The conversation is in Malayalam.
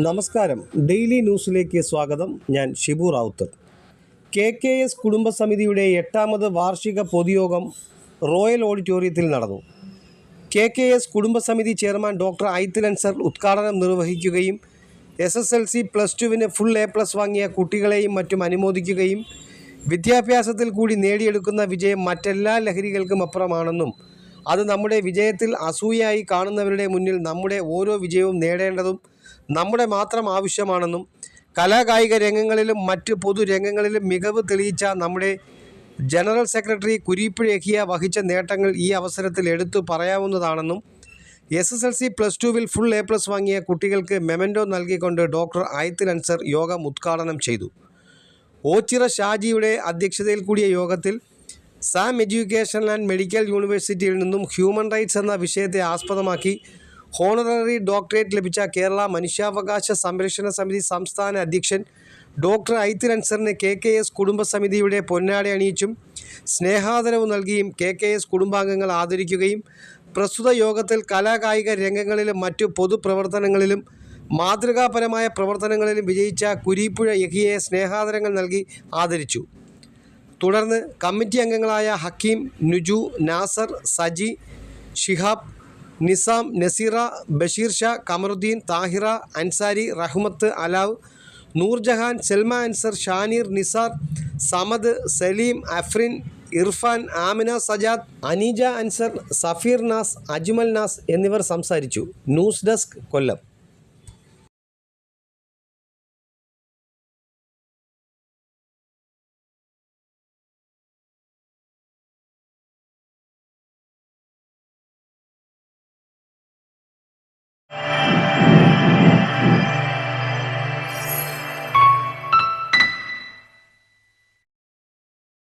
നമസ്കാരം. ഡെയിലി ന്യൂസിലേക്ക് സ്വാഗതം. ഞാൻ Shibu Rawther K K S കുടുംബസമിതിയുടെ എട്ടാമത് വാർഷിക പൊതുയോഗം റോയൽ ഓഡിറ്റോറിയത്തിൽ നടന്നു. കെ കെ എസ് കുടുംബസമിതി ചെയർമാൻ ഡോക്ടർ ഐത്തിൽ സർ ഉദ്ഘാടനം നിർവഹിക്കുകയും S S L C plus ടുവിന് ഫുൾ എ പ്ലസ് വാങ്ങിയ കുട്ടികളെയും മറ്റും അനുമോദിക്കുകയും വിദ്യാഭ്യാസത്തിൽ കൂടി നേടിയെടുക്കുന്ന വിജയം മറ്റെല്ലാ ലഹരികൾക്കും അപ്പുറമാണെന്നും അത് നമ്മുടെ വിജയത്തിൽ അസൂയായി കാണുന്നവരുടെ മുന്നിൽ നമ്മുടെ ഓരോ വിജയവും നേടേണ്ടതും നമ്മുടെ മാത്രം ആവശ്യമാണെന്നും കലാകായിക രംഗങ്ങളിലും മറ്റ് പൊതുരംഗങ്ങളിലും മികവ് തെളിയിച്ച നമ്മുടെ ജനറൽ സെക്രട്ടറി കുരീപ്പുഴ യഹിയ വഹിച്ച നേട്ടങ്ങൾ ഈ അവസരത്തിൽ എടുത്തു പറയാവുന്നതാണെന്നും S S L C plus ടുവിൽ ഫുൾ എ പ്ലസ് വാങ്ങിയ കുട്ടികൾക്ക് മെമന്റോ നൽകിക്കൊണ്ട് ഡോക്ടർ ആയത്തിൽ അൻസർ യോഗം ഉദ്ഘാടനം ചെയ്തു. ഓച്ചിറ ഷാജിയുടെ അധ്യക്ഷതയിൽ കൂടിയ യോഗത്തിൽ സാം എഡ്യൂക്കേഷൻ ആൻഡ് മെഡിക്കൽ യൂണിവേഴ്സിറ്റിയിൽ നിന്നും ഹ്യൂമൻ റൈറ്റ്സ് എന്ന വിഷയത്തെ ആസ്പദമാക്കി ഹോണററി ഡോക്ടറേറ്റ് ലഭിച്ച കേരള മനുഷ്യാവകാശ സംരക്ഷണ സമിതി സംസ്ഥാന അധ്യക്ഷൻ ഡോക്ടർ ഐത്തിൽ അൻസറിന് കെ കെ എസ് കുടുംബസമിതിയുടെ പൊന്നാട അണിയിച്ചും സ്നേഹാദരവ് നൽകിയും കെ കെ എസ് കുടുംബാംഗങ്ങൾ ആദരിക്കുകയും പ്രസ്തുത യോഗത്തിൽ കലാകായിക രംഗങ്ങളിലും മറ്റു പൊതുപ്രവർത്തനങ്ങളിലും മാതൃകാപരമായ പ്രവർത്തനങ്ങളിലും വിജയിച്ച കുരീപ്പുഴ യഹിയെ സ്നേഹാദരങ്ങൾ നൽകി ആദരിച്ചു. തുടർന്ന് കമ്മിറ്റി അംഗങ്ങളായ ഹക്കീം നുജു നാസർ സജി ഷിഹാബ് നിസാം നസീറ ബഷീർ ഷാ കമറുദ്ദീൻ താഹിറ അൻസാരി റഹ്മത്ത് അലാവ് നൂർജഹാൻ സെൽമ അൻസർ ഷാനീർ നിസാർ സമദ് സലീം അഫ്രിൻ ഇർഫാൻ ആമിന സജാദ് അനീജ അൻസർ സഫീർ നാസ് അജ്മൽ നാസ് എന്നിവർ സംസാരിച്ചു. News desk Kollam.